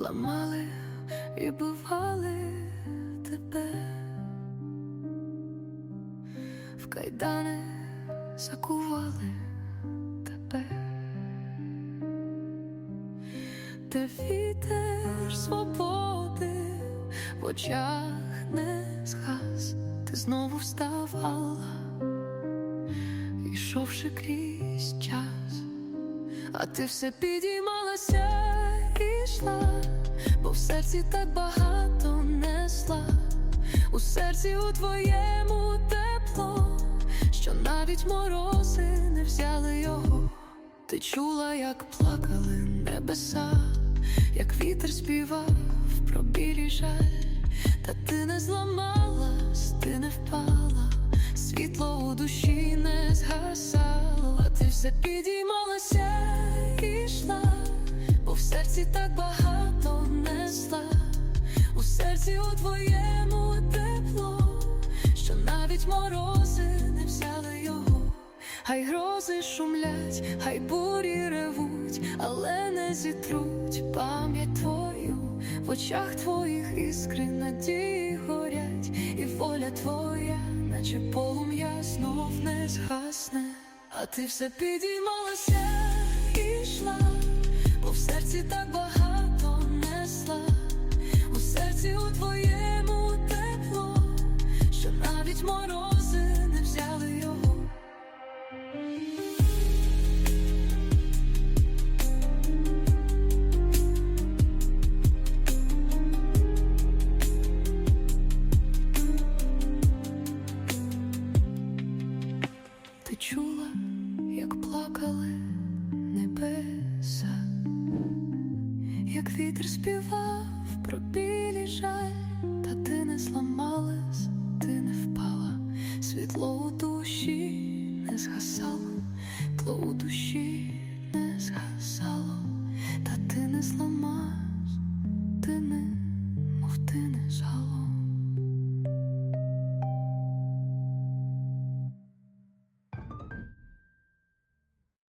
ламали і бивали тебе, в кайдани закували тебе, де вітер свободи в очах не згас, ти знову вставала, йшовши крізь час. А ти все підіймалася йшла, бо в серці так багато несла, у серці у твоєму тепло, що навіть морози не взяли його. Ти чула, як плакали небеса, як вітер співав про білі жаль, та ти не зламалась, ти не впала, світло у душі не згасало, а ти все підіймалася і йшла, в серці так багато несла, у серці у твоєму тепло, що навіть морози не взяли його. Хай грози шумлять, хай бурі ревуть, але не зітруть пам'ять твою, в очах твоїх іскри надії горять, і воля твоя, наче полум'я, знов не згасне, а ти все підіймалася морози не взяли його. Як плакали небеса, як вітер співав про білі жаль, та ти не світло у душі не згасало, тепло у душі